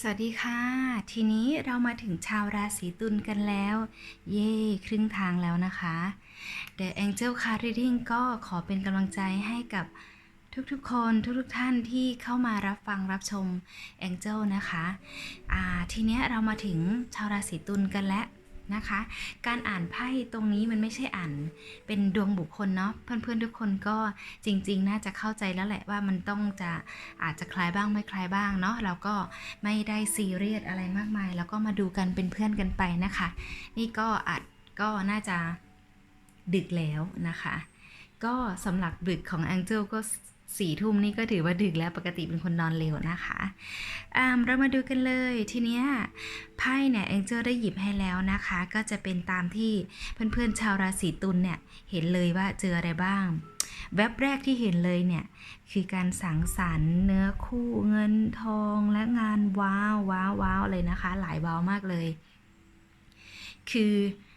สวัสดีค่ะ ทีนี้เรามาถึงชาวราศีตุลกันแล้ว เย่ครึ่งทางแล้วนะคะ The Angel Card Reading ก็ขอเป็นกำลังใจให้กับทุกๆ คนทุกๆ ท่านที่เข้ามารับฟังรับชม Angel นะคะ ทีนี้เรามาถึงชาวราศีตุลกันแล้ว นะคะ การอ่านไพ่ตรงนี้มันไม่ใช่อ่านเป็นดวงบุคคลเนาะเพื่อนๆทุกคนก็จริง ๆ น่าจะเข้าใจแล้วแหละว่ามันต้องจะอาจจะคล้ายบ้างไม่คล้ายบ้างเนาะเราก็ไม่ได้ซีเรียสอะไรมากมาย แล้วก็มาดูกันเป็นเพื่อนกันไปนะคะ นี่ก็อาจก็น่าจะดึกแล้วนะคะ ก็สำหรับดึกของ Angel ก็ สี่ทุ่มนี่ก็ถือว่าดึกแล้วปกติเป็นคนนอนเร็วนะคะเรามาดูกันเลยทีเนี้ยไพ่เนี่ย Angel ได้หยิบให้แล้วนะคะ ก็จะเป็นตามที่เพื่อนๆชาวราศีตุลเนี่ยเห็นเลยว่าเจออะไรบ้าง แว็บแรกที่เห็นเลยเนี่ยคือการสังสรรค์เนื้อคู่เงินทองและงานว้าวว้าวว้าวเลยนะคะ หลายว้าวมากเลย คือ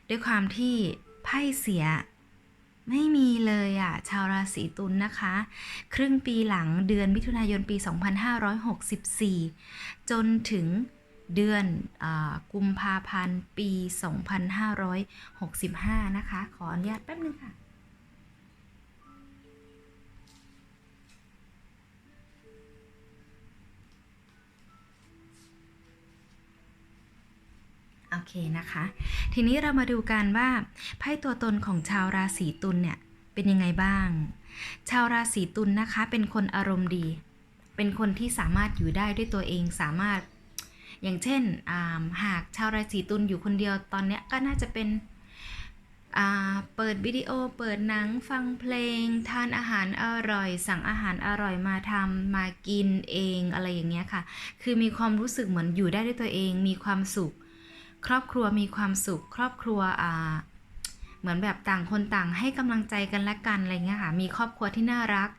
ด้วยความที่ไพ่เสีย ไม่มีเลยอะ ชาวราศีตุลนนะคะ ครึ่งปีหลังเดือนมิถุนายนปี 2564 จนถึงเดือนอกุมภาพันธ์ปี 2565 นะคะ ขออนุญาตแป๊บนึงค่ะ โอเคนะคะ ทีนี้เรามาดูกันว่าไพ่ตัวตนของชาวราศีตุลเนี่ยเป็นยังไงบ้าง ชาวราศีตุลนะคะ เป็นคนอารมณ์ดี เป็นคนที่สามารถอยู่ได้ด้วยตัวเองสามารถ อย่างเช่นาหากชาวราศีตุลอยู่คนเดียวตอนนี้ก็น่าจะเป็นเปิดวิดีโอ เปิดหนัง ฟังเพลง ทานอาหารอร่อย สั่งอาหารอร่อยมาทำมากินเองอะไรอย่างเงี้ยค่ะ คือมีความรู้สึกเหมือนอยู่ได้ด้วยตัวเอง มีความสุข ครอบครัวมีความสุข ครอบครัวอ่าเหมือนแบบต่างคนต่างให้กำลังใจกันและกันอะไรเงี้ยค่ะมีครอบครัวที่น่ารัก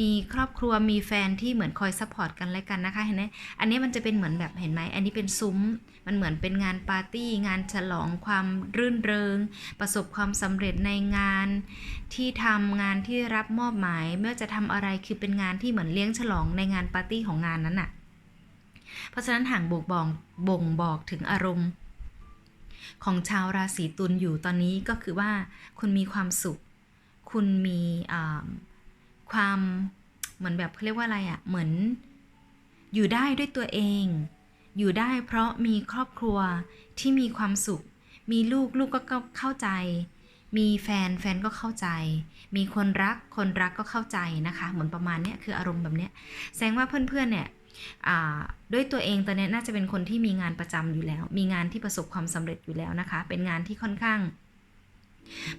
มีครอบครัวมีแฟนที่เหมือนคอยซัพพอร์ตกันและกันนะคะเห็นไหมอันนี้มันจะเป็นเหมือนแบบเห็นไหมอันนี้เป็นซุ้ม มันเหมือนเป็นงานปาร์ตี้ งานฉลองความรื่นเริง ประสบความสำเร็จในงานที่ทำงานที่รับมอบหมายไม่ว่าจะทำอะไรคือเป็นงานที่เหมือนเลี้ยงฉลองในงานปาร์ตี้ของงานนั้นน่ะเพราะฉะนั้นห่างบ่งบอกบ่งบอกถึงอารมณ์ ของชาวราศีตุลอยู่ตอนนี้ก็คือว่าคุณมีความสุข คุณมีความเหมือนแบบเขาเรียกว่าอะไรอะ่ะเหมือนอยู่ได้ด้วยตัวเอง อยู่ได้เพราะมีครอบครัวที่มีความสุข มีลูกลูกก็เข้าใจ มีแฟนแฟนก็เข้าใจ มีคนรักคนรักก็เข้าใจนะคะ เหมือนประมาณเนี้ยคืออารมณ์แบบเนี้ยแสดงว่าเพื่อนๆเนี่ย ด้วยตัวเองตอนนี้น่าจะเป็นคนที่มีงานประจำอยู่แล้ว มีงานที่ประสบความสำเร็จอยู่แล้วนะคะ เป็นงานที่ค่อนข้าง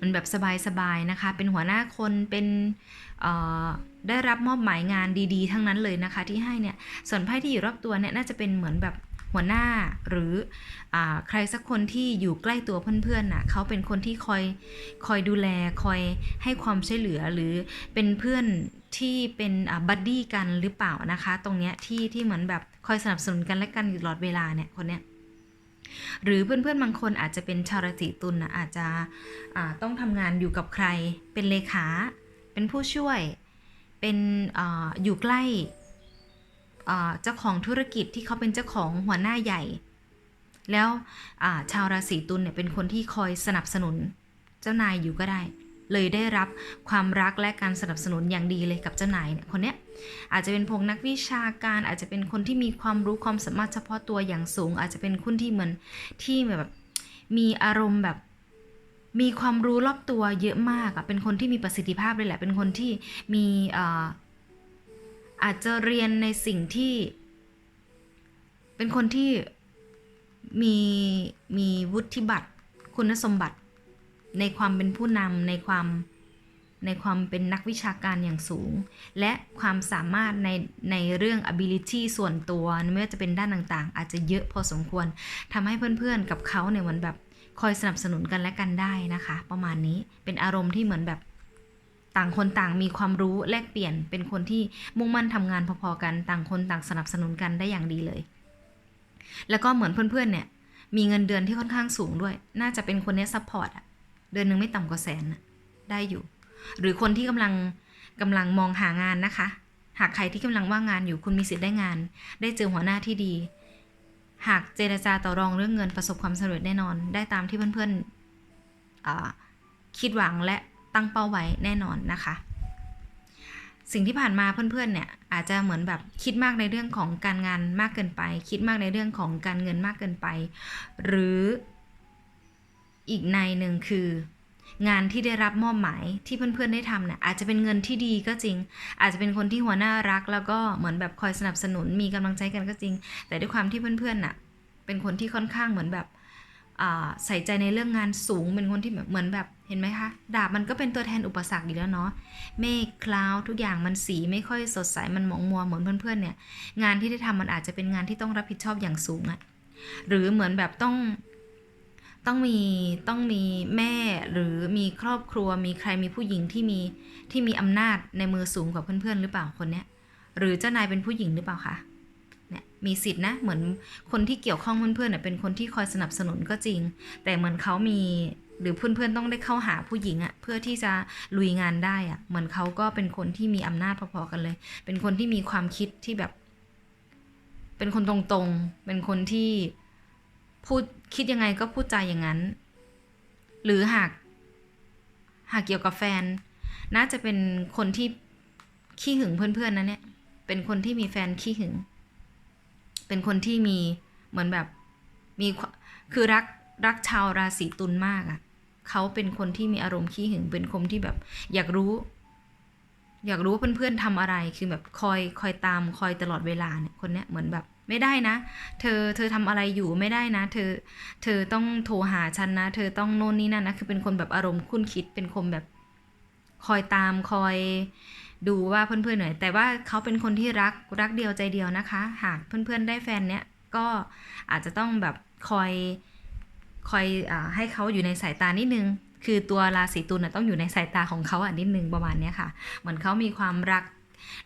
มันแบบสบายๆนะคะ เป็นหัวหน้าคนเป็นได้รับมอบหมายงานดีๆ ทั้งนั้นเลยนะคะ ที่ให้เนี่ยส่วนไพ่ที่อยู่รอบตัวเนี่ยน่าจะเป็นเหมือนแบบ หัวหน้าหรืออใครสักคนที่อยู่ใกล้ตัวเพื่อนๆน่ะเขาเป็นคนที่คอยคอยดูแลคอยให้ความช่วยเหลือหรือเป็นเพื่อนที่เป็นบัดดี้กันหรือเปล่านะคะ ตรงเนี้ยที่ที่เหมือนแบบคอยสนับสนุนกันและกันอยู่ตลอดเวลาเนี่ยคนเนี้ยหรือเพื่อนๆบางคนอาจจะเป็นชาวราศีตุลนะอาจจะต้องทำงานอยู่กับใคร เป็นเลขา เป็นผู้ช่วย เป็นออยู่ใกล้ เจ้าของธุรกิจที่เขาเป็นเจ้าของหัวหน้าใหญ่ แล้วชาวราศีตุลเนี่ยเป็นคนที่คอยสนับสนุนเจ้านายอยู่ก็ได้ เลยได้รับความรักและการสนับสนุนอย่างดีเลยกับเจ้านายเนี่ยคนเนี้ยอาจจะเป็นพงนักวิชาการ อาจจะเป็นคนที่มีความรู้ความสามารถเฉพาะตัวอย่างสูง อาจจะเป็นคนที่เหมือนที่แบบมีอารมณ์แบบมีความรู้รอบตัวเยอะมากอะเป็นคนที่มีประสิทธิภาพเลยแหละ เป็นคนที่มี อาอาจจะเรียนในสิ่งที่ เป็นคนที่มีมีวุฒิบัตร คุณสมบัติในความเป็นผู้นำในความในความเป็นนักวิชาการอย่างสูง และความสามารถในในเรื่อง ability ส่วนตัวไม่ว่าจะเป็นด้านต่างๆ อาจจะเยอะพอสมควรทำให้เพื่อนๆกับเขาเนี่ยเหมือนแบบคอยสนับสนุนกันและกันได้นะคะ ประมาณนี้เป็นอารมณ์ที่เหมือนแบบ ต่างคนต่างมีความรู้แลกเปลี่ยนเป็นคนที่มุ่งมั่นทำงานพอๆกัน ต่างคนต่างสนับสนุนกันได้อย่างดีเลย แล้วก็เหมือนเพื่อนๆเนี่ยมีเงินเดือนที่ค่อนข้างสูงด้วย น่าจะเป็นคนเนี้ซัพพอร์ตอะเดือนหนึ่งไม่ต่ำกว่าแสนได้อยู่ หรือคนที่กำลังกำลังมองหางานนะคะ หากใครที่กำลังว่างงานอยู่คุณมีสิทธิ์ได้งาน ได้เจอหัวหน้าที่ดี หากเจรจาต่อรองเรื่องเงินประสบความสำเร็จแน่นอน ได้ตามที่เพื่อนๆอ่าคิดหวังและ ตั้งเป้าไว้แน่นอนนะคะ สิ่งที่ผ่านมาเพื่อนๆเนี่ยอาจจะเหมือนแบบคิดมากในเรื่องของการงานมากเกินไป คิดมากในเรื่องของการเงินมากเกินไป หรืออีกในหนึ่งคืองานที่ได้รับมอบหมายที่เพื่อนๆได้ทำเนี่ยอาจจะเป็นเงินที่ดีก็จริง อาจจะเป็นคนที่หัวหน้ารัก แล้วก็เหมือนแบบคอยสนับสนุนมีกำลังใจกันก็จริง แต่ด้วยความที่เพื่อนๆน่ะเป็นคนที่ค่อนข้างเหมือนแบบใส่ใจในเรื่องงานสูงเป็นคนที่แบบเหมือนแบบ เห็นไหมคะ ดาบมันก็เป็นตัวแทนอุปสรรคอยู่แล้วเนาะ เมฆคลาวทุกอย่างมันสีไม่ค่อยสดใส มันหมองมัวเหมือนเพื่อนๆเนี่ย งานที่ได้ทำมันอาจจะเป็นงานที่ต้องรับผิดชอบอย่างสูงอะหรือเหมือนแบบต้องต้องมีต้องมีแม่หรือมีครอบครัวมีใครมีผู้หญิงที่มีที่มีอำนาจในมือสูงกว่าเพื่อนๆ หรือเปล่าคนเนี้ย หรือเจ้านายเป็นผู้หญิงหรือเปล่าคะเนี่ยมีสิทธินะเหมือนคนที่เกี่ยวข้องเพื่อนๆเน่ยเป็นคนที่คอยสนับสนุนก็จริง แต่เหมือนเขามี หรือเพื่อนๆต้องได้เข้าหาผู้หญิงอะเพื่อที่จะลุยงานได้อะเหมือนเขาก็เป็นคนที่มีอำนาจพอๆกันเลย เป็นคนที่มีความคิดที่แบบ เป็นคนตรงๆ เป็นคนที่พูดคิดยังไงก็พูดใจอย่างนั้น หรือหาก หากเกี่ยวกับแฟน น่าจะเป็นคนที่ขี้หึงเพื่อนๆนะเนี่ย เป็นคนที่มีแฟนขี้หึง เป็นคนที่มีเหมือนแบบมีคือรัก รักชาวราศีตุลมากอะ่ะเขาเป็นคนที่มีอารมณ์ขี้หึงเป็นคนที่แบบ อยากรู้ อยากรู้ว่าเพื่อนๆทำอะไรคือแบบคอยคอยตามคอยตลอดเวลาเนี่ยคนเนี้ยเหมือนแบบไม่ได้นะ เธอเธอทำอะไรอยู่ไม่ได้นะ เธอ เธอต้องโทรหาฉันนะ เธอต้องโน่นนี่นั่นนะ คือเป็นคนแบบอารมณ์คุ้นคิด เป็นคนแบบ คอยตามคอยดูว่าเพื่อนๆหน่อย แต่ว่าเขาเป็นคนที่รักรักเดียวใจเดียวนะคะ หากเพื่อนๆได้แฟนเนี้ยก็อาจจะต้องแบบคอย คอยอให้เขาอยู่ในสายตานิดนึง คือตัวราศีตุลน่ะต้องอยู่ในสายตาของเขาอะนิดนึงประมาณนี้ค่ะ เหมือนเขามีความรัก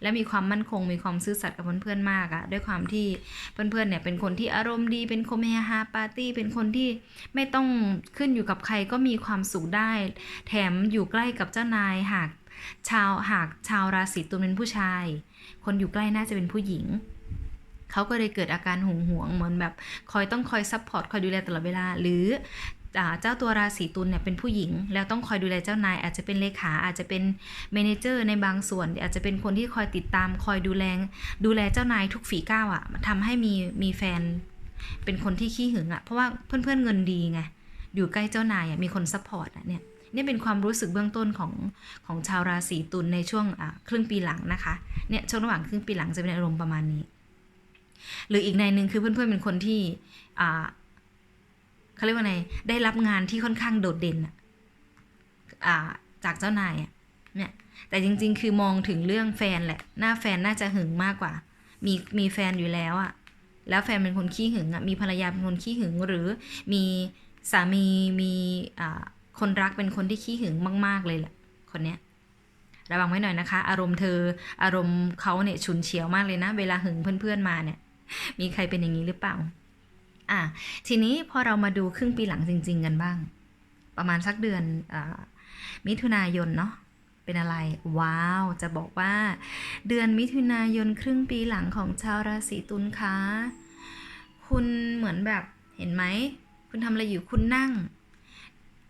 และมีความมั่นคงมีความซื่อสัตย์กับเพื่อนๆมากอะด้วยความที่เพื่อนๆเนี่ยเป็นคนที่อารมณ์ดีเป็นคนเฮฮาปาร์ตี้เป็นคนที่ไม่ต้องขึ้นอยู่กับใครก็มีความสุขได้ แถมอยู่ใกล้กับเจ้านายหากชาวหากชาวราศีตุลเป็นผู้ชาย คนอยู่ใกล้น่าจะเป็นผู้หญิง เขาก็เลยเกิดอาการหงหวงเหมือนแบบคอยต้องคอยซัพพอร์ตคอยดูแลตลอดเวลา หรือเจ้าตัวราศีตุลเนี่ยเป็นผู้หญิง แล้วต้องคอยดูแลเจ้านาย อาจจะเป็นเลขาอาจจะเป็นเมนเจอร์ในบางส่วน อาจจะเป็นคนที่คอยติดตามคอยดูแลดูแลเจ้านายทุกฝีก้าวอะ่ะทำให้มีมีแฟนเป็นคนที่ขี้หึงอะ่ะเพราะว่าเพื่อนๆเงินดีไงอยู่ใกล้เจ้านายอะ่ะมีคนซัพพอร์ตอะเนี่ยนี่เป็นความรู้สึกเบื้องต้นของของชาวราศีตุลในช่วงครึ่งปีหลังนะคะเนี่ยช่วงระหว่างครึ่งปีหลังจะเป็นอารมณ์ประมาณนี้ หรืออีกในหนึ่งคือเพื่อนๆเป็นคนที่อเขาเรียกว่าไงได้รับงานที่ค่อนข้างโดดเด่นอะจากเจ้านายเนี่ยแต่จริง ๆ คือมองถึงเรื่องแฟนแหละหน้าแฟนน่าจะหึงมากกว่า มีมีแฟนอยู่แล้วอะแล้วแฟนเป็นคนขี้หึงอะมีภรรยาเป็นคนขี้หึงหรือมีสามีมีคนรักเป็นคนที่ขี้หึงมาก ๆ เลยแหละคนเนี้ยระวังไว้หน่อยนะคะ อารมณ์เธออารมณ์เขาเนี่ยฉุนเฉียวมากเลยนะ เวลาหึงเพื่อนๆมาเนี่ย มีใครเป็นอย่างนี้หรือเปล่า อะ ทีนี้พอเรามาดูครึ่งปีหลังจริง ๆ กันบ้าง ประมาณสักเดือนอมิถุนายนเนาะ เป็นอะไร ว้าว จะบอกว่า เดือนมิถุนายนครึ่งปีหลังของชาวราศีตุลคะ คุณเหมือนแบบ เห็นไหม คุณทำอะไรอยู่ คุณนั่ง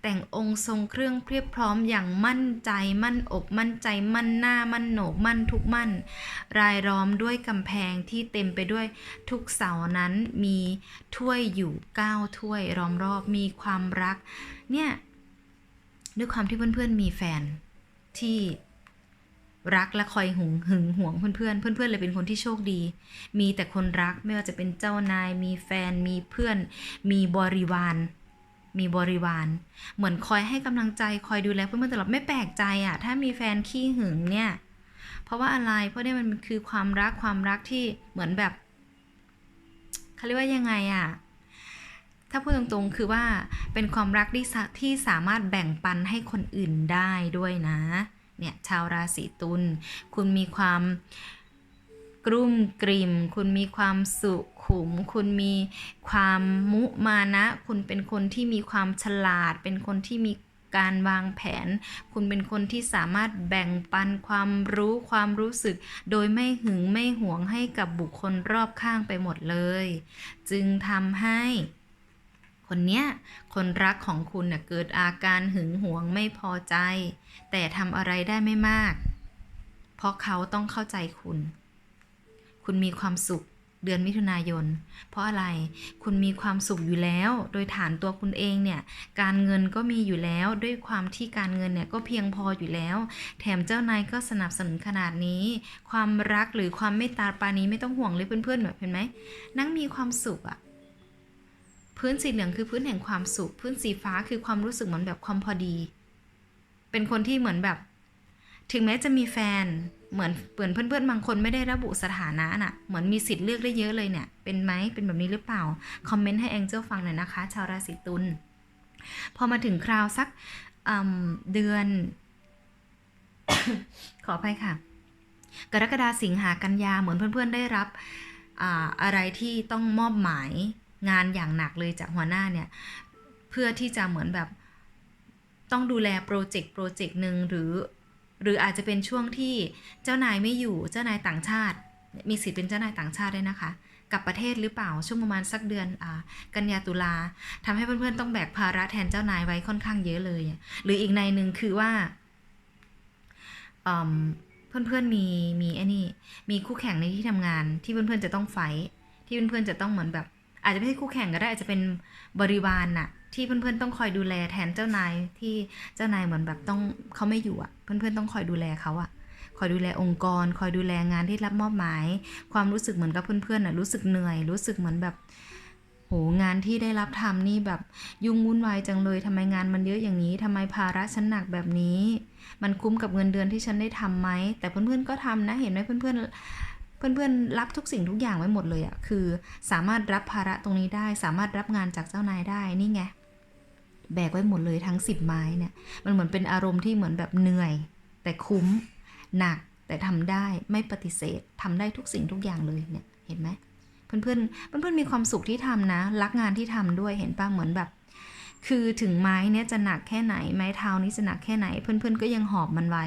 แต่งองค์ทรงเครื่องเพียบพร้อมอย่างมั่นใจมั่นอกมั่นใจมั่นหน้ามั่นโหนกมั่นทุกมั่น รายล้อมด้วยกำแพงที่เต็มไปด้วยทุกเสานั้นมีถ้วยอยู่เก้าถ้วยล้อมรอบมีความรัก เนี่ยด้วยความที่เพื่อนๆมีแฟนที่รักและคอยหึงหึงหวงเพื่อนๆเพื่อนๆเลยเป็นคนที่โชคดี มีแต่คนรักไม่ว่าจะเป็นเจ้านาย มีแฟนมีเพื่อน มีบริวาร มีบริวาร เหมือนคอยให้กำลังใจคอยดูแลเพื่อนๆตลอดไม่แปลกใจอะถ้ามีแฟนขี้หึงเนี่ย เพราะว่าอะไร เพราะเนี่ยมันคือความรักความรักที่เหมือนแบบเขาเรียกว่ายังไงอะถ้าพูดตรงๆคือว่าเป็นความรักที่สาที่สามารถแบ่งปันให้คนอื่นได้ด้วยนะ เนี่ยชาวราศีตุลคุณมีความ รุ่มกริมคุณมีความสุขุม คุณมีความมุมานะ คุณเป็นคนที่มีความฉลาด เป็นคนที่มีการวางแผน คุณเป็นคนที่สามารถแบ่งปันความรู้ความรู้สึก โดยไม่หึงไม่หวงให้กับบุคคลรอบข้างไปหมดเลย จึงทำให้คนเนี้ยคนรักของคุณน่ะเกิดอาการหึงหวงไม่พอใจ แต่ทำอะไรได้ไม่มาก เพราะเขาต้องเข้าใจคุณ คุณมีความสุขเดือนมิถุนายน เพราะอะไรคุณมีความสุขอยู่แล้ว โดยฐานตัวคุณเองเนี่ยการเงินก็มีอยู่แล้ว ด้วยความที่การเงินเนี่ยก็เพียงพออยู่แล้ว แถมเจ้านายก็สนับสนุนขนาดนี้ ความรักหรือความเมตตาปานี้ไม่ต้องห่วงเลยเพื่อนๆแบบเห็นไหมนั่งมีความสุขอะพื้นสีเหลืองคือพื้นแห่งความสุข พื้นสีฟ้าคือความรู้สึกเหมือนแบบความพอดี เป็นคนที่เหมือนแบบ ถึงแม้จะมีแฟน เหมือนเปือนเพื่อนๆบางคนไม่ได้ระบุสถานะน่ะ เหมือนมีสิทธิ์เลือกได้เยอะเลยเนี่ย เป็นไหมเป็นแบบนี้หรือเปล่า คอมเมนต์ให้แองเจิลฟังหน่อยนะคะ ชาวราศีตุล พอมาถึงคราวสักอืมเดือน ขออภัยค่ะ กรกฎาสิงหากันยาเหมือนเพื่อนๆได้รับออะไรที่ต้องมอบหมายงานอย่างหนักเลยจากหัวหน้าเนี่ย เพื่อที่จะเหมือนแบบต้องดูแลโปรเจกต์โปรเจกต์หนึ่งหรือ หรืออาจจะเป็นช่วงที่เจ้านายไม่อยู่เจ้านายต่างชาติ มีสิทธิ์เป็นเจ้านายต่างชาติได้นะคะ กับประเทศหรือเปล่าช่วงประมาณสักเดือนอกันยาตุลาทำให้เพื่อนๆต้องแบกภาระแทนเจ้านายไว้ค่อนข้างเยอะเลย หรืออีกในหนึ่งคือว่าเพื่อนๆมีมีไอ้นี่มีคู่แข่งในที่ทำงานที่เพื่อนๆจะต้องไฟท์ที่เพื่อนๆจะต้องเหมือนแบบ อาจจะไม่ใช่คู่แข่งก็ได้อาจจะเป็นบริวารน่ะ ที่เพื่อนๆต้องคอยดูแลแทนเจ้านายที่เจ้านายเหมือนแบบต้องเขาไม่อยู่อะ เพื่อนๆต้องคอยดูแลเขาอะคอยดูแลองค์กร คอยดูแลงานที่รับมอบหมาย ความรู้สึกเหมือนกับเพื่อนๆน่ะรู้สึกเหนื่อย รู้สึกเหมือนแบบ โหงานที่ได้รับทำนี่แบบยุ่งวุ่นวายจังเลยทำไมงานมันเยอะอย่างนี้ทำไมภาระฉันหนักแบบนี้ มันคุ้มกับเงินเดือนที่ฉันได้ทำไหม แต่เพื่อนๆก็ทำนะ เห็นไหมเพื่อนๆ เพื่อนๆรับทุกสิ่งทุกอย่างไว้หมดเลยอะคือ สามารถรับภาระตรงนี้ได้ สามารถรับงานจากเจ้านายได้ นี่ไง แบกไว้หมดเลยทั้งสิบไม้เนี่ย มันเหมือนเป็นอารมณ์ที่เหมือนแบบเหนื่อย แต่คุ้มหนักแต่ทำได้ไม่ปฏิเสธทำได้ทุกสิ่งทุกอย่างเลยเนี่ยเห็นไหมเพื่อนๆเพื่อนๆมีความสุขที่ทำนะ รักงานที่ทำด้วยเห็นป่ะเหมือนแบบ คือถึงไม้เนี่ยจะหนักแค่ไหน ไม้เท้านี้จะหนักแค่ไหน เพื่อนๆก็ยังหอบมันไว้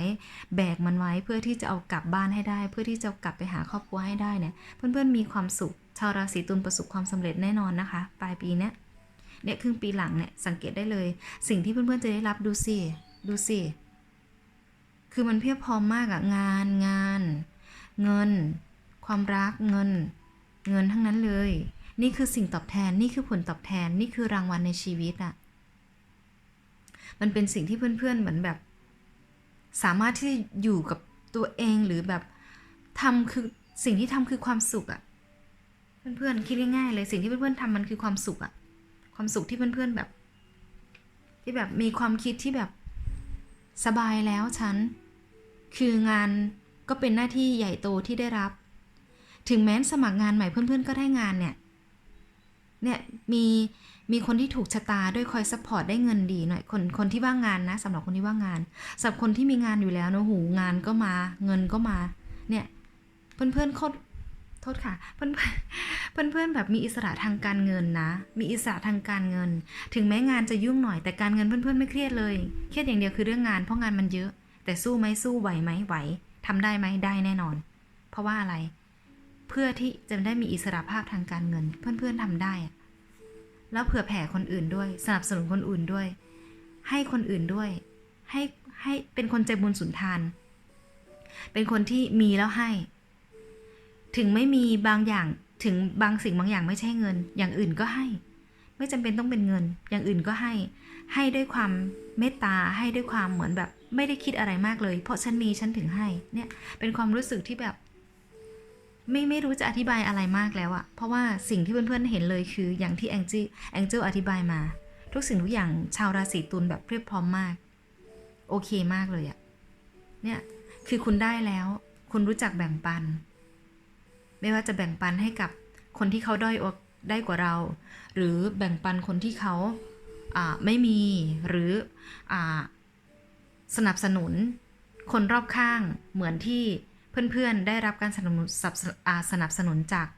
แบกมันไว้เพื่อที่จะเอากลับบ้านให้ได้ เพื่อที่จะกลับไปหาครอบครัวให้ได้เนี่ยเพื่อนๆมีความสุข ชาวราศีตุลประสบความสำเร็จแน่นอนนะคะ ปลายปีเนี้ย เนี่ยครึ่งปีหลังเนี่ยสังเกตได้เลย สิ่งที่เพื่อนๆจะได้รับดูสิดูสิคือมันเพียบพร้อมมากอะงานงาน เงิน ความรักเงิน เงินทั้งนั้นเลย นี่คือสิ่งตอบแทนนี่คือผลตอบแทนนี่คือรางวัลในชีวิตอะมันเป็นสิ่งที่เพื่อนๆเหมือนแบบ สามารถที่จะอยู่กับตัวเองหรือแบบทำคือสิ่งที่ทำคือความสุขอะเพื่อนๆคิดง่ายๆเลยสิ่งที่เพื่อนๆทำมันคือความสุขอะ ความสุขที่เพื่อนๆแบบ ที่แบบมีความคิดที่แบบสบายแล้วฉัน คืองานก็เป็นหน้าที่ใหญ่โตที่ได้รับ ถึงแม้สมัครงานใหม่เพื่อนๆก็ได้งานเนี่ย เนี่ยมีมีคนที่ถูกชะตาด้วยคอยซัพพอร์ตได้เงินดีหน่อยคนคนที่ว่างงานนะสำหรับคนที่ว่างงานสำหรับคนที่มีงานอยู่แล้วนะหูงานก็มา เงินก็มา เนี่ยเพื่อนๆโคตร โทษค่ะ เพื่อนเพื่อนเพื่อนแบบมีอิสระทางการเงินนะ มีอิสระทางการเงิน ถึงแม้งานจะยุ่งหน่อยแต่การเงินเพื่อนเพื่อนไม่เครียดเลย เครียดอย่างเดียวคือเรื่องงานเพราะงานมันเยอะ แต่สู้ไหมสู้ไหวไหมไหวทำได้ไหมได้แน่นอน เพราะว่าอะไร เพื่อที่จะได้มีอิสระภาพทางการเงิน เพื่อนๆทำได้ แล้วเผื่อแผ่คนอื่นด้วย สนับสนุนคนอื่นด้วย ให้คนอื่นด้วย ให้ให้เป็นคนใจบุญสุนทาน เป็นคนที่มีแล้วให้ ถึงไม่มีบางอย่างถึงบางสิ่งบางอย่างไม่ใช่เงิน อย่างอื่นก็ให้ ไม่จำเป็นต้องเป็นเงิน อย่างอื่นก็ให้ ให้ด้วยความเมตตาให้ด้วยความเหมือนแบบ ไม่ได้คิดอะไรมากเลย เพราะฉันมีฉันถึงให้ เนี่ยเป็นความรู้สึกที่แบบ ไม่ไม่รู้จะอธิบายอะไรมากแล้วอะเพราะว่าสิ่งที่เพื่อนๆเห็นเลยคืออย่างที่แองจี้แองเจิลอธิบายมา ทุกสิ่งทุกอย่างชาวราศีตุลแบบเพียบพร้อมมาก โอเคมากเลยอะเนี่ยคือคุณได้แล้ว คุณรู้จักแบ่งปัน ไม่ว่าจะแบ่งปันให้กับคนที่เขาด้อยอกได้กว่าเรา หรือแบ่งปันคนที่เขาไม่มีหรืออสนับสนุนคนรอบข้างเหมือนที่เพื่อนๆ ได้รับการสนับสนุนสนับสอ่าสนับสนุนจาก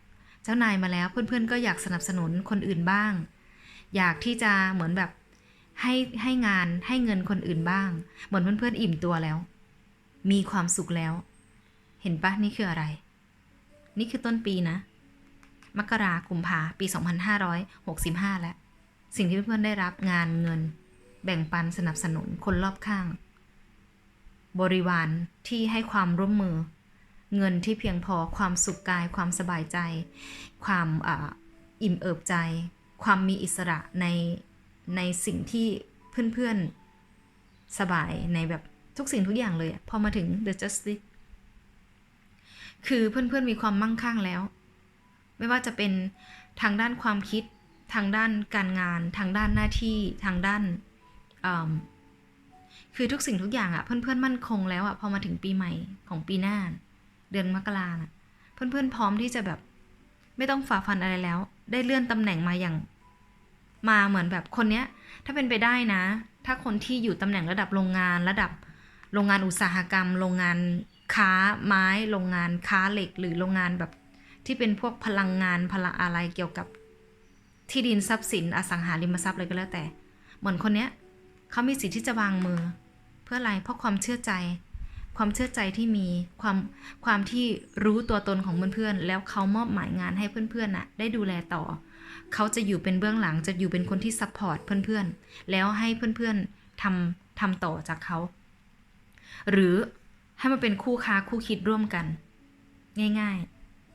เจ้านายมาแล้วเพื่อนๆ ก็อยากสนับสนุนคนอื่นบ้าง อยากที่จะเหมือนแบบให้ให้งานให้เงินคนอื่นบ้าง เหมือนเพื่อนๆ อิ่มตัวแล้ว มีความสุขแล้ว เห็นปะนี่คืออะไร นี่คือต้นปีนะ มกรากุมภาปี 2565 แล้ว สิ่งที่เพื่อนๆได้รับงานเงิน แบ่งปันสนับสนุนคนรอบข้าง บริวารที่ให้ความร่วมมือ เงินที่เพียงพอความสุขกาย ความสบายใจ ความออิ่มเอิบใจ ความมีอิสระในในสิ่งที่เพื่อนๆสบายในแบบทุกสิ่งทุกอย่างเลย พอมาถึง The Justice คือเพื่อนๆมีความมั่งคั่งแล้ว ไม่ว่าจะเป็นทางด้านความคิดทางด้านการงาน ทางด้านหน้าที่ทางด้านคือทุกสิ่งทุกอย่างอะเพื่อนๆมั่นคงแล้วอะพอมาถึงปีใหม่ของปีหน้า เดือนมกราน่ะ เพื่อนๆพร้อมที่จะแบบ ไม่ต้องฝ่าฟันอะไรแล้ว ได้เลื่อนตำแหน่งมาอย่าง มาเหมือนแบบคนเนี้ย ถ้าเป็นไปได้นะ ถ้าคนที่อยู่ตำแหน่งระดับโรงงาน ระดับโรงงานอุตสาหกรรม โรงงาน ค้าไม้โรงงานค้าเหล็กหรือโรงงานแบบที่เป็นพวกพลังงานพลังอะไรเกี่ยวกับที่ดินทรัพย์สินอสังหาริมทรัพย์อะไรก็แล้วแต่ เหมือนคนเนี้ยเขามีสิทธิ์ที่จะวางมือ เพื่ออะไรเพราะความเชื่อใจ ความเชื่อใจที่มีความความที่รู้ตัวตนของเพื่อนๆแล้วเขามอบหมายงานให้เพื่อนๆน่ะ ได้ดูแลต่อ เขาจะอยู่เป็นเบื้องหลังจะอยู่เป็นคนที่ซัพพอร์ตเพื่อนๆแล้วให้เพื่อนๆทำทำต่อจากเขา หรือ ให้มาเป็นคู่ค้าคู่คิดร่วมกัน ง่าย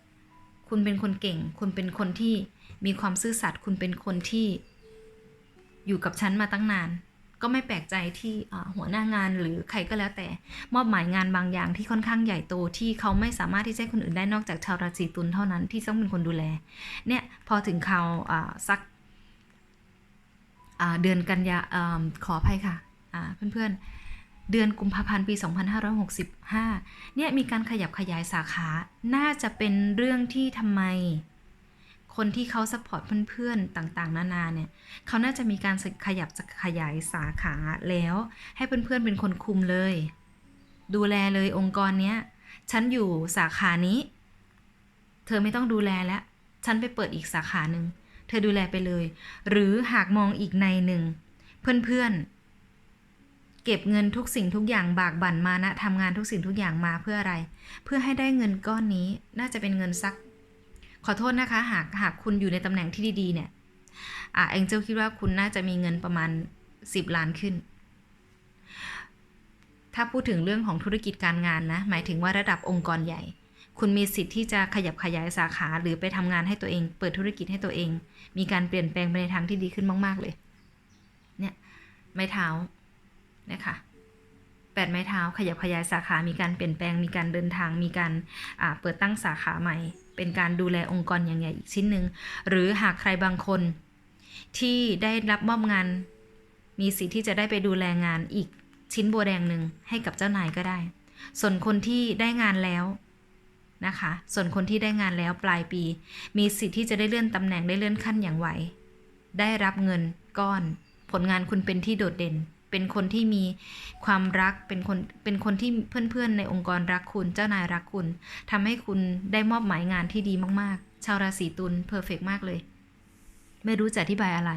ๆ คุณเป็นคนเก่ง คุณเป็นคนที่มีความซื่อสัตย์ คุณเป็นคนที่อยู่กับฉันมาตั้งนาน ก็ไม่แปลกใจที่หัวหน้างานหรือใครก็แล้วแต่ มอบหมายงานบางอย่างที่ค่อนข้างใหญ่โตที่เขาไม่สามารถที่จะให้คนอื่นได้นอกจากชาวราศีตุลเท่านั้นที่ต้องเป็นคนดูแล เนี่ยพอถึงเขาสักเดือนกันยาอขออภัยค่ะเพื่อนๆ เดือนกุมภาพันธ์ปี 2565 เนี่ยมีการขยับขยายสาขา น่าจะเป็นเรื่องที่ทำไม คนที่เขาสปอร์ตเพื่อนๆ ต่างๆ นานาเนี่ย เขาน่าจะมีการขยับขยายสาขาแล้ว ให้เพื่อนๆ เป็นคนคุมเลย ดูแลเลยองค์กรเนี้ย ฉันอยู่สาขานี้ เธอไม่ต้องดูแลแล้ว ฉันไปเปิดอีกสาขาหนึ่ง เธอดูแลไปเลย หรือหากมองอีกในหนึ่ง เพื่อนๆ เก็บเงินทุกสิ่งทุกอย่างบากบั่นมานะทำงานทุกสิ่งทุกอย่างมาเพื่ออะไร เพื่อให้ได้เงินก้อนนี้น่าจะเป็นเงินสัก ขอโทษนะคะ หากหากคุณอยู่ในตำแหน่งที่ดีๆ เนี่ยอ่าแองเจลคิดว่าคุณน่าจะมีเงินประมาณ 10 ล้านขึ้น ถ้าพูดถึงเรื่องของธุรกิจการงานนะ หมายถึงว่าระดับองค์กรใหญ่ คุณมีสิทธิ์ที่จะขยับขยายสาขาหรือไปทำงานให้ตัวเอง เปิดธุรกิจให้ตัวเอง มีการเปลี่ยนแปลงไปในทางที่ดีขึ้นมาก ๆ เลย เนี่ย ไม้เท้า นี่ยค่ะแปดไม้เท้าขยับขยายสาขา มีการเปลี่ยนแปลง มีการเดินทาง มีการเปิดตั้งสาขาใหม่ เป็นการดูแลองค์กรอย่างใหญ่อีกชิ้นหนึ่ง หรือหากใครบางคนที่ได้รับมอบงาน มีสิทธิ์ที่จะได้ไปดูแลงานอีกชิ้นโบวแดงหนึ่งให้กับเจ้านายก็ได้ ส่วนคนที่ได้งานแล้วนะคะ ส่วนคนที่ได้งานแล้วปลายปี มีสิทธิ์ที่จะได้เลื่อนตำแหน่งได้เลื่อนขั้นอย่างไว ได้รับเงินก้อน ผลงานคุณเป็นที่โดดเด่น เป็นคนที่มีความรักเป็นคนเป็นคนที่เพื่อนๆ ในองค์กรรักคุณ เจ้านายรักคุณทำให้คุณได้มอบหมายงานที่ดีมากๆ ชาวราศีตุลเพอร์เฟกมากเลย ไม่รู้จะอธิบายอะไร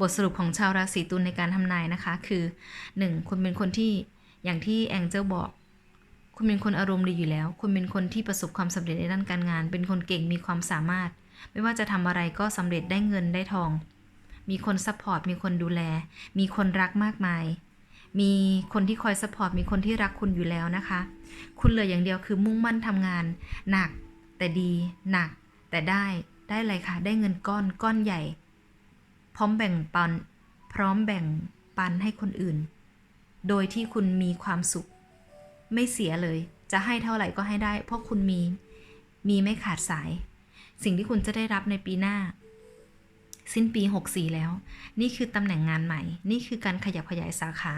บทสรุปของชาวราศีตุลในการทำนายนะคะ คือ 1. คุณเป็นคนที่อย่างที่แองเจิลบอก คุณเป็นคนอารมณ์ดีอยู่แล้ว คุณเป็นคนที่ประสบความสำเร็จในด้านการงาน เป็นคนเก่งมีความสามารถ ไม่ว่าจะทำอะไรก็สำเร็จได้เงินได้ทอง มีคนซัพพอร์ต มีคนดูแล มีคนรักมากมาย มีคนที่คอยซัพพอร์ต มีคนที่รักคุณอยู่แล้วนะคะ คุณเหลืออย่างเดียวคือมุ่งมั่นทำงาน หนักแต่ดี หนัก แต่ได้ ได้อะไรคะ ได้เงินก้อน ก้อนใหญ่ พร้อมแบ่งปัน พร้อมแบ่งปันให้คนอื่น โดยที่คุณมีความสุข ไม่เสียเลย จะให้เท่าไหร่ก็ให้ได้ เพราะคุณมี มีไม่ขาดสาย สิ่งที่คุณจะได้รับในปีหน้า สิ้นปี 64 แล้ว นี่คือตำแหน่งงานใหม่ นี่คือการขยับขยายสาขา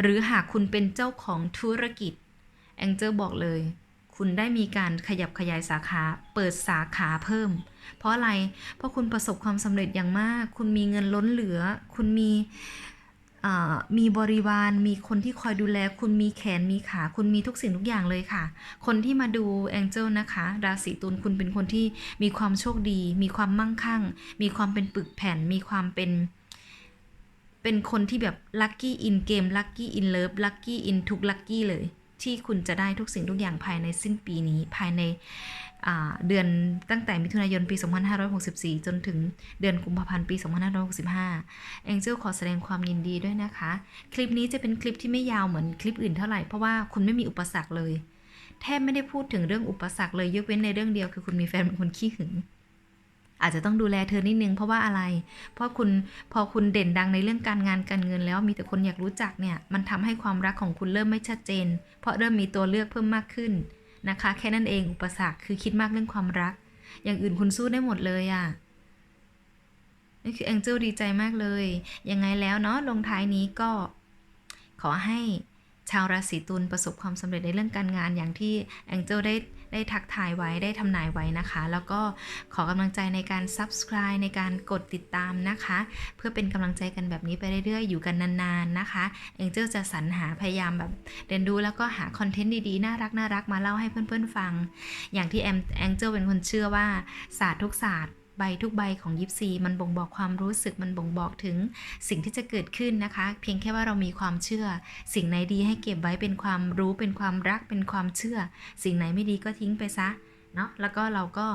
หรือหากคุณเป็นเจ้าของธุรกิจแองเจลบอกเลย คุณได้มีการขยับขยายสาขา เปิดสาขาเพิ่ม เพราะอะไร เพราะคุณประสบความสำเร็จอย่างมาก คุณมีเงินล้นเหลือ คุณมี มีบริวาร มีคนที่คอยดูแล คุณมีแขน มีขา คุณมีทุกสิ่งทุกอย่างเลยค่ะ คนที่มาดูแองเจิลนะคะ ราศีตุลคุณเป็นคนที่มีความโชคดี มีความมั่งคั่ง มีความเป็นปึกแผ่น มีความเป็น เป็นคนที่แบบลัคกี้อินเกม ลัคกี้อินเลิฟ ลัคกี้อินทุกลัคกี้เลย ที่คุณจะได้ทุกสิ่งทุกอย่างภายในสิ้นปีนี้ ภายใน เดือนตั้งแต่มิถุนายนปี 2564 จนถึงเดือนกุมภาพันธ์ปี 2565แองเจลขอแสดงความยินดีด้วยนะคะ คลิปนี้จะเป็นคลิปที่ไม่ยาวเหมือนคลิปอื่นเท่าไหร่ เพราะว่าคุณไม่มีอุปสรรคเลย แทบไม่ได้พูดถึงเรื่องอุปสรรคเลยยกเว้นในเรื่องเดียวคือคุณมีแฟนเป็นคนขี้หึง อาจจะต้องดูแลเธอนิดนึงเพราะว่าอะไร เพราะคุณพอคุณเด่นดังในเรื่องการงานการเงินแล้วมีแต่คนอยากรู้จักเนี่ย มันทำให้ความรักของคุณเริ่มไม่ชัดเจน เพราะเริ่มมีตัวเลือกเพิ่มมากขึ้น นะคะ แค่นั้นเองอุปสรรคคือคิดมากเรื่องความรัก อย่างอื่นคุณสู้ได้หมดเลยอะ่ะนี่คือแองเจิลดีใจมากเลย ยังไงแล้วเนาะลงท้ายนี้ก็ขอให้ชาวราศีตุลประสบความสำเร็จในเรื่องการงานอย่างที่แองเจิลได้ ได้ทักทายไว้ได้ทำนายไว้นะคะ แล้วก็ขอกำลังใจในการ subscribe ในการกดติดตามนะคะ เพื่อเป็นกำลังใจกันแบบนี้ไปเรื่อยๆ อยู่กันนานๆนะคะเองเจิลจะสรรหาพยายามแบบเรียนรู้แล้วก็หาคอนเทนต์ดีๆ น่ารักน่ารักมาเล่าให้เพื่อนๆฟัง อย่างที่แองเจิลเป็นคนเชื่อว่าศาสตร์ทุกศาสตร์ ใบทุกใบของยิปซีมันบ่งบอกความรู้สึกมันบ่งบอกถึงสิ่งที่จะเกิดขึ้นนะคะ เพียงแค่ว่าเรามีความเชื่อ สิ่งไหนดีให้เก็บไว้เป็นความรู้เป็นความรักเป็นความเชื่อ สิ่งไหนไม่ดีก็ทิ้งไปซะเนาะแล้วก็เราก็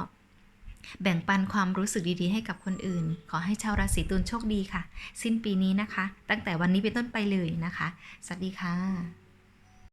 แบ่งปันความรู้สึกดีๆ ให้กับคนอื่น ขอให้ชาวราศีตุลโชคดีค่ะ สิ้นปีนี้นะคะ ตั้งแต่วันนี้เป็นต้นไปเลยนะคะ สวัสดีค่ะ